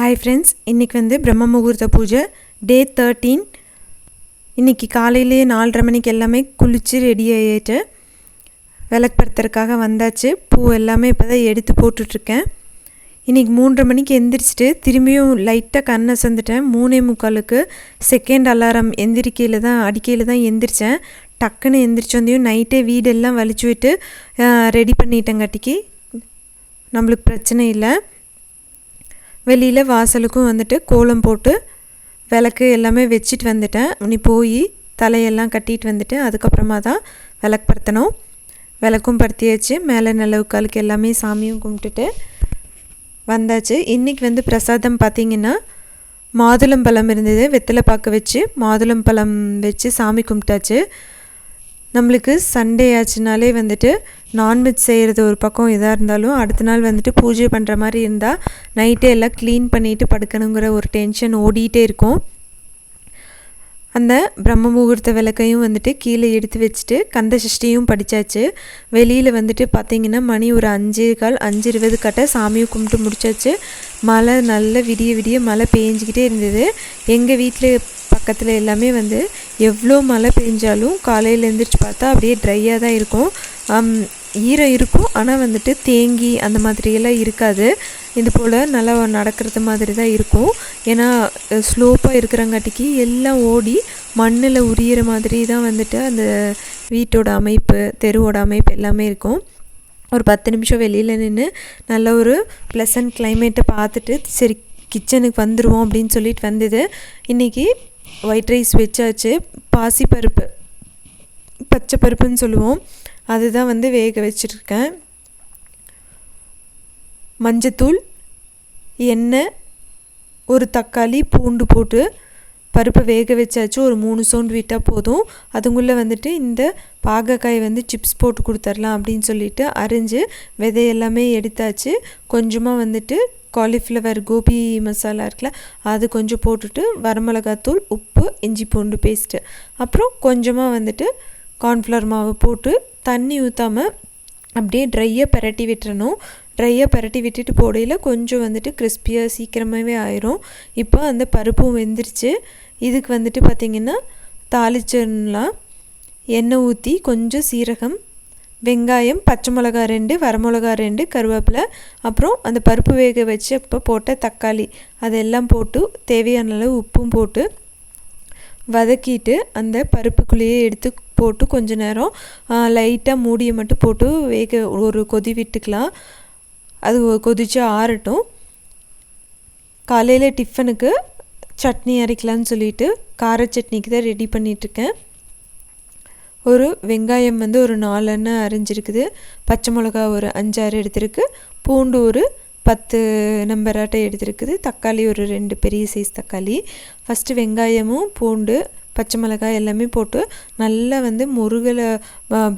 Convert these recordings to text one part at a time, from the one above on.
Hi friends இன்றைக்கி வந்து பிரம்ம முகூர்த்த பூஜை டே தேர்ட்டீன் இன்றைக்கி காலையிலேயே நாலரை மணிக்கு எல்லாமே குளித்து ரெடி ஆகிட்டு விளக்குப்படுத்துறதுக்காக வந்தாச்சு. பூ எல்லாமே இப்போ தான் எடுத்து போட்டுட்ருக்கேன். இன்றைக்கி மூன்றரை மணிக்கு எந்திரிச்சிட்டு திரும்பியும் லைட்டாக கண்ணை சந்துட்டேன் மூணே முக்காலுக்கு செகண்ட் அலாரம் எந்திரிக்கையில் தான் அடிக்கையில் தான் எந்திரிச்சேன். டக்குன்னு எந்திரிச்சு வந்தையும் நைட்டே வீடெல்லாம் வலிச்சு விட்டு ரெடி பண்ணிட்டேங்காட்டிக்கு நம்மளுக்கு பிரச்சனை இல்லை. வெளியில் வாசலுக்கும் வந்துட்டு கோலம் போட்டு விளக்கு எல்லாமே வச்சுட்டு வந்துட்டேன். நீ போய் தலையெல்லாம் கட்டிட்டு வந்துட்டு அதுக்கப்புறமா தான் விளக்கு படுத்தணும். விளக்கும் படுத்தியாச்சு. மேலே நல்ல உட்காலுக்கு எல்லாமே சாமியும் கும்பிட்டுட்டு வந்தாச்சு. இன்றைக்கி வந்து பிரசாதம் பார்த்திங்கன்னா மாதுளம்பழம் இருந்தது. வெத்தலை பார்க்க வச்சு மாதுளம்பழம் வச்சு சாமி கும்பிட்டாச்சு. நம்மளுக்கு சண்டே ஆச்சுனாலே வந்துட்டு நான்வெஜ் செய்கிறது ஒரு பக்கம் இதாக இருந்தாலும் அடுத்த நாள் வந்துட்டு பூஜை பண்ணுற மாதிரி இருந்தால் நைட்டே எல்லாம் க்ளீன் பண்ணிவிட்டு படுக்கணுங்கிற ஒரு டென்ஷன் ஓடிட்டே இருக்கும். அந்த பிரம்ம முகூர்த்த விளக்கையும் வந்துட்டு கீழே எடுத்து வச்சுட்டு கந்த சஷ்டியும் படித்தாச்சு வெளியில் வந்துட்டு பார்த்திங்கன்னா மணி ஒரு அஞ்சு கால் அஞ்சு இருபது கட்ட சாமியை கும்பிட்டு முடிச்சாச்சு. மழை நல்ல விடிய விடிய மழை பெஞ்சிக்கிட்டே இருந்தது. எங்கள் வீட்டில் பக்கத்தில் எல்லாமே வந்து எவ்வளோ மழை பெஞ்சாலும் காலையில் எழுந்திரிச்சு பார்த்தா அப்படியே ட்ரையாக தான் இருக்கும். ஈரம் இருக்கும். ஆனால் வந்துட்டு தேங்கி அந்த மாதிரியெல்லாம் இருக்காது. இது போல் நல்லா நடக்கிறது மாதிரி தான் இருக்கும். ஏன்னா ஸ்லோப்பாக இருக்கிறங்காட்டிக்கு எல்லாம் ஓடி மண்ணில் உரியிற மாதிரி தான் வந்துட்டு அந்த வீட்டோட அமைப்பு தெருவோட அமைப்பு எல்லாமே இருக்கும். ஒரு பத்து நிமிஷம் வெளியில் நின்று நல்ல ஒரு ப்ளசன்ட் கிளைமேட்டை பார்த்துட்டு சரி கிச்சனுக்கு வந்துடுவோம் அப்படின்னு சொல்லிட்டு வந்தது. இன்றைக்கி ஒயிட் ரைஸ் வச்சாச்சு. பாசிப்பருப்பு பச்சை பருப்புன்னு சொல்லுவோம். அதுதான் வந்து வேக வச்சுருக்கேன். மஞ்சத்தூள் எண்ணெய் ஒரு தக்காளி பூண்டு போட்டு பருப்பை வேக வச்சாச்சு. ஒரு மூணு சவுண்டு விட்டால் போதும். அதுக்குள்ளே வந்துட்டு இந்த பாகக்காய் வந்து சிப்ஸ் போட்டு கொடுத்துர்லாம் அப்படின்னு சொல்லிட்டு அரிஞ்சு விதையெல்லாமே எடுத்தாச்சு. கொஞ்சமாக வந்துட்டு காலிஃப்ளவர் கோபி மசாலா இருக்குல்ல அது கொஞ்சம் போட்டுட்டு வரமிளகாத்தூள் உப்பு இஞ்சி பூண்டு பேஸ்ட்டு அப்புறம் கொஞ்சமாக வந்துட்டு கார்ன்ஃப்ளவர் மாவு போட்டு தண்ணி ஊற்றாமல் அப்படியே ட்ரையாக பரட்டி விட்டுறணும். ட்ரையாக பரட்டி விட்டுட்டு போடையில் கொஞ்சம் வந்துட்டு கிறிஸ்பியாக சீக்கிரமாகவே ஆயிரும். இப்போ அந்த பருப்பும் வெந்துருச்சு. இதுக்கு வந்துட்டு பார்த்திங்கன்னா தாளிச்சிடலாம். எண்ணெய் ஊற்றி கொஞ்சம் சீரகம் வெங்காயம் பச்சை மிளகா ரெண்டு வரமிளகா ரெண்டு கருவேப்பிலை அப்புறம் அந்த பருப்பு வேக வச்சு அப்போ போட்ட தக்காளி. அதெல்லாம் போட்டு தேவையான அளவு உப்பும் போட்டு வதக்கிட்டு அந்த பருப்புக்குள்ளேயே எடுத்து போட்டு கொஞ்ச நேரம் லைட்டாக மூடியை மட்டும் போட்டு வேக ஒரு கொதி விட்டுக்கலாம். அது கொதித்து ஆறட்டும். காலையில் டிஃபனுக்கு சட்னி அரைக்கலான்னு சொல்லிட்டு கார சட்னிக்கு தான் ரெடி பண்ணிகிட்ருக்கேன் ஒரு வெங்காயம் வந்து ஒரு நாலெண்ணெய் அரிஞ்சிருக்குது. பச்சை மிளகா ஒரு அஞ்சாறு எடுத்திருக்கு. பூண்டு ஒரு பத்து நம்பராட்டை எடுத்திருக்குது. தக்காளி ஒரு ரெண்டு பெரிய சைஸ் தக்காளி. ஃபஸ்ட்டு வெங்காயமும் பூண்டு பச்சை மிளகாய் எல்லாமே போட்டு நல்லா வந்து முருகலை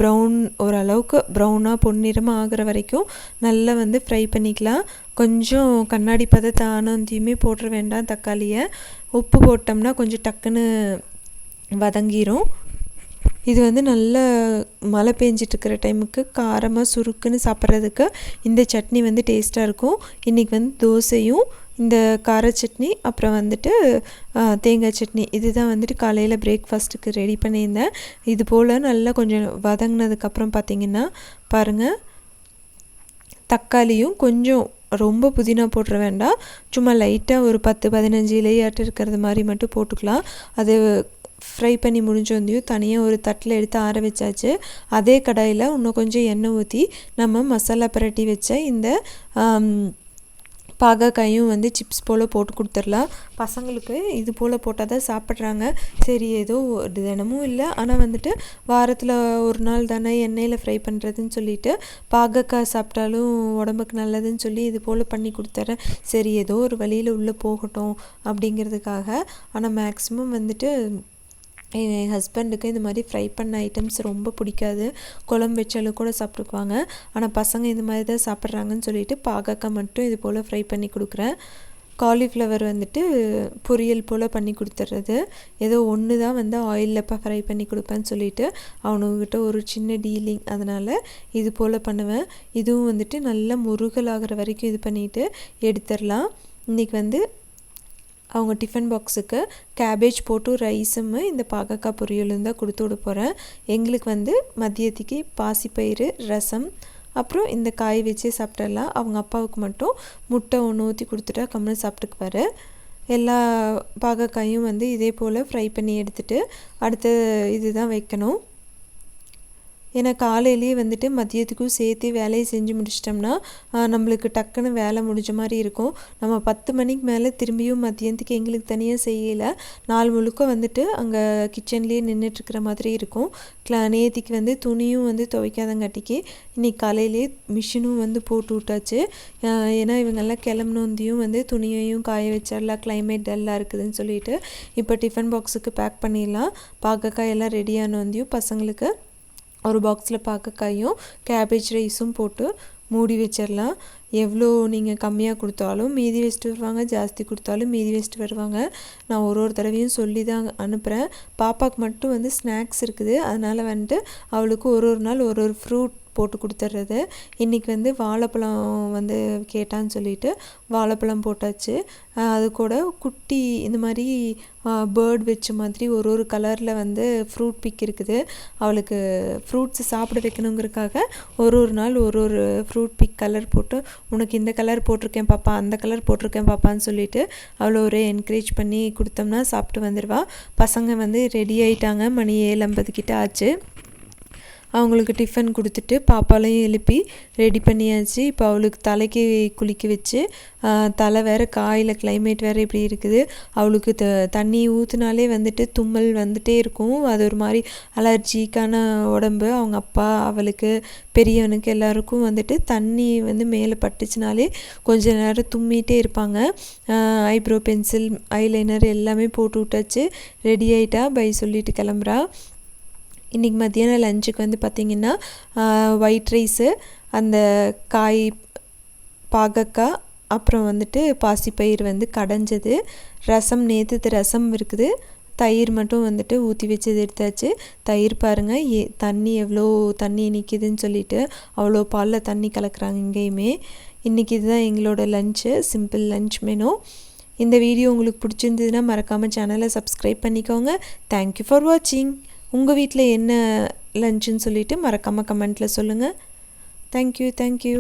ப்ரௌன் ஓரளவுக்கு ப்ரௌனாக பொன்னிறமாக ஆகிற வரைக்கும் நல்லா வந்து ஃப்ரை பண்ணிக்கலாம். கொஞ்சம் கண்ணாடி பதத்தை ஆனந்தியுமே போட்டுற வேண்டாம் தக்காளியை. உப்பு போட்டோம்னா கொஞ்சம் டக்குன்னு வதங்கிரும். இது வந்து நல்ல மழை பெஞ்சிட்ருக்கிற டைமுக்கு காரமாக சுருக்குன்னு சாப்பிட்றதுக்கு இந்த சட்னி வந்து டேஸ்ட்டாக இருக்கும். இன்றைக்கி வந்து தோசையும் இந்த கார சட்னி அப்புறம் வந்துட்டு தேங்காய் சட்னி. இதுதான் வந்துட்டு காலையில் பிரேக்ஃபாஸ்ட்டுக்கு ரெடி பண்ணியிருந்தேன். இது போல் நல்லா கொஞ்சம் வதங்கினதுக்கப்புறம் பார்த்திங்கன்னா பாருங்கள் தக்காளியும் கொஞ்சம் ரொம்ப புதினா போட்டுற வேண்டாம். சும்மா லைட்டாக ஒரு பத்து பதினஞ்சு இலையாட்டு இருக்கிறது மாதிரி மட்டும் போட்டுக்கலாம். அது ஃப்ரை பண்ணி முடிஞ்ச வந்தையும் தனியாக ஒரு தட்டில் எடுத்து ஆற வச்சாச்சு. அதே கடாயில் இன்னும் கொஞ்சம் எண்ணெய் ஊற்றி நம்ம மசாலா பரட்டி வச்ச இந்த பாகக்காயும் வந்து சிப்ஸ் போல் போட்டு கொடுத்துடலாம். பசங்களுக்கு இது போல் போட்டால் தான் சாப்பிட்றாங்க. சரி ஏதோ தினமும் இல்லை. ஆனால் வந்துட்டு வாரத்தில் ஒரு நாள் தானே எண்ணெயில் ஃப்ரை பண்ணுறதுன்னு சொல்லிட்டு பாகக்காய் சாப்பிட்டாலும் உடம்புக்கு நல்லதுன்னு சொல்லி இது போல் பண்ணி கொடுத்துட்றேன் சரி ஏதோ ஒரு வழியில் உள்ளே போகட்டும் அப்படிங்கிறதுக்காக. ஆனால் மேக்ஸிமம் வந்துட்டு என் ஹஸ்பண்டுக்கு இந்த மாதிரி ஃப்ரை பண்ண ஐட்டம்ஸ் ரொம்ப பிடிக்காது. குழம்பு வச்சாலும் கூட சாப்பிட்டுக்குவாங்க. ஆனால் பசங்க இந்த மாதிரி தான் சாப்பிட்றாங்கன்னு சொல்லிட்டு பாகக்காய் மட்டும் இது போல் ஃப்ரை பண்ணி கொடுக்குறேன். காலிஃப்ளவர் வந்துட்டு பொரியல் போல் பண்ணி கொடுத்துட்றது ஏதோ ஒன்று தான் வந்து ஆயிலில் இப்போ ஃப்ரை பண்ணி கொடுப்பேன்னு சொல்லிட்டு அவனுக்கிட்ட ஒரு சின்ன டீலிங் அதனால் இது போல் பண்ணுவேன். இதுவும் வந்துட்டு நல்லா முருகல் ஆகிற வரைக்கும் இது பண்ணிவிட்டு எடுத்துடலாம் இன்றைக்கி வந்து அவங்க டிஃபன் பாக்ஸுக்கு கேபேஜ் போட்டு ரைஸும் இந்த பாகக்காய் பொரியலும் தான் கொடுத்து விட போகிறேன் எங்களுக்கு வந்து மதியத்துக்கு பாசிப்பயிறு ரசம் அப்புறம் இந்த காய் வச்சே சாப்பிட்டுடலாம் அவங்க அப்பாவுக்கு மட்டும் முட்டை ஒன்று ஊற்றி கொடுத்துட்டா கம்மல் சாப்பிட்டுக்குவாரு. எல்லா பாகக்காயும் வந்து இதே போல் ஃப்ரை பண்ணி எடுத்துகிட்டு அடுத்த இது தான் வைக்கணும். ஏன்னா காலையிலேயே வந்துட்டு மதியத்துக்கும் சேர்த்து வேலையை செஞ்சு முடிச்சிட்டோம்னா நம்மளுக்கு டக்குன்னு வேலை முடிஞ்ச மாதிரி இருக்கும். நம்ம பத்து மணிக்கு மேலே திரும்பியும் மதியத்துக்கு எங்களுக்கு தனியாக செய்யலை. நாள் முழுக்க வந்துட்டு அங்கே கிச்சன்லேயே நின்றுட்டுருக்கிற மாதிரி இருக்கும். கிளா நேத்திக்கு வந்து துணியும் வந்து துவைக்காதங்காட்டிக்கு இன்றைக்கி காலையிலேயே மிஷினும் வந்து போட்டு விட்டாச்சு. ஏன்னா இவங்கெல்லாம் கிளம்புனோந்தியும் வந்து துணியையும் காய வச்சிடலாம் கிளைமேட் டல்லாக இருக்குதுன்னு சொல்லிட்டு இப்போ டிஃபன் பாக்ஸுக்கு பேக் பண்ணிடலாம். பாகக்காய் எல்லாம் ரெடியான வந்தியும் பசங்களுக்கு ஒரு பாக்ஸில் பாக்கக்காயும் கேபேஜ் ரைஸும் போட்டு மூடி வச்சிடலாம் எவ்வளோ நீங்கள் கம்மியாக கொடுத்தாலும் மீதி வச்சுட்டு வருவாங்க ஜாஸ்தி கொடுத்தாலும் மீதி வச்சுட்டு வருவாங்க. நான் ஒரு ஒரு தடவையும் சொல்லி தான் அனுப்புகிறேன் பாப்பாவுக்கு மட்டும் வந்து ஸ்நாக்ஸ் இருக்குது. அதனால் வந்துட்டு அவளுக்கு ஒரு ஒரு நாள் ஒரு ஒரு ஃப்ரூட் போட்டு கொடுத்துட்றது இன்றைக்கி வந்து வாழைப்பழம் வந்து கேட்டான்னு சொல்லிட்டு வாழைப்பழம் போட்டாச்சு. அது கூட குட்டி இந்த மாதிரி பேர்ட் வச்ச மாதிரி ஒரு ஒரு கலரில் வந்து ஃப்ரூட் பிக் இருக்குது. அவளுக்கு ஃப்ரூட்ஸ் சாப்பிட வைக்கணுங்கிறதுக்காக ஒரு ஒரு நாள் ஒரு ஒரு ஃப்ரூட் பிக் கலர் போட்டு உனக்கு இந்த கலர் போட்டிருக்கேன் பாப்பா அந்த கலர் போட்டிருக்கேன் பாப்பான்னு சொல்லிட்டு அவளை ஒரு என்கரேஜ் பண்ணி கொடுத்தோம்னா சாப்பிட்டு வந்துடுவா பசங்க வந்து ரெடி ஆகிட்டாங்க மணி ஏழு ஐம்பது கிட்ட ஆச்சு. அவங்களுக்கு டிஃபன் கொடுத்துட்டு பாப்பாலையும் எழுப்பி ரெடி பண்ணியாச்சு. இப்போ அவளுக்கு தலைக்கு குளிக்க வச்சு தலை வேறு காயில் கிளைமேட் வேறு இப்படி இருக்குது. அவளுக்கு த தண்ணி ஊற்றுனாலே வந்துட்டு தும்மல் வந்துட்டே இருக்கும். அது ஒரு மாதிரி அலர்ஜிக்கான உடம்பு. அவங்க அப்பா அவளுக்கு பெரியவனுக்கு எல்லாருக்கும் வந்துட்டு தண்ணி வந்து மேலே பட்டுச்சுனாலே கொஞ்ச நேரம் தும்மிகிட்டே இருப்பாங்க. ஐப்ரோ பென்சில் ஐலைனர் எல்லாமே போட்டு விட்டாச்சு. ரெடி ஆகிட்டா பை சொல்லிட்டு கிளம்புறா. இன்றைக்கி மத்தியானம் லஞ்சுக்கு வந்து பார்த்திங்கன்னா ஒயிட் ரைஸு அந்த காய் பாகக்காய் அப்புறம் வந்துட்டு பாசிப்பயிர் வந்து கடைஞ்சது. ரசம் நேற்று ரசம் இருக்குது. தயிர் மட்டும் வந்துட்டு ஊற்றி வச்சது எடுத்தாச்சு. தயிர் பாருங்கள் ஏ தண்ணி எவ்வளோ தண்ணி நிற்கிதுன்னு சொல்லிட்டு அவ்வளோ பாலில் தண்ணி கலக்கிறாங்க இங்கேயுமே. இன்றைக்கி இதுதான் எங்களோட லஞ்சு சிம்பிள் லஞ்ச் மெனு இந்த வீடியோ உங்களுக்கு பிடிச்சிருந்ததுன்னா மறக்காமல் சேனலை சப்ஸ்கிரைப் பண்ணிக்கோங்க. தேங்க்யூ ஃபார் வாட்சிங் உங்கள் வீட்டில் என்ன லஞ்சுன்னு சொல்லிவிட்டு மறக்காமல் கமெண்ட்டில் சொல்லுங்கள் தேங்க்யூ தேங்க்யூ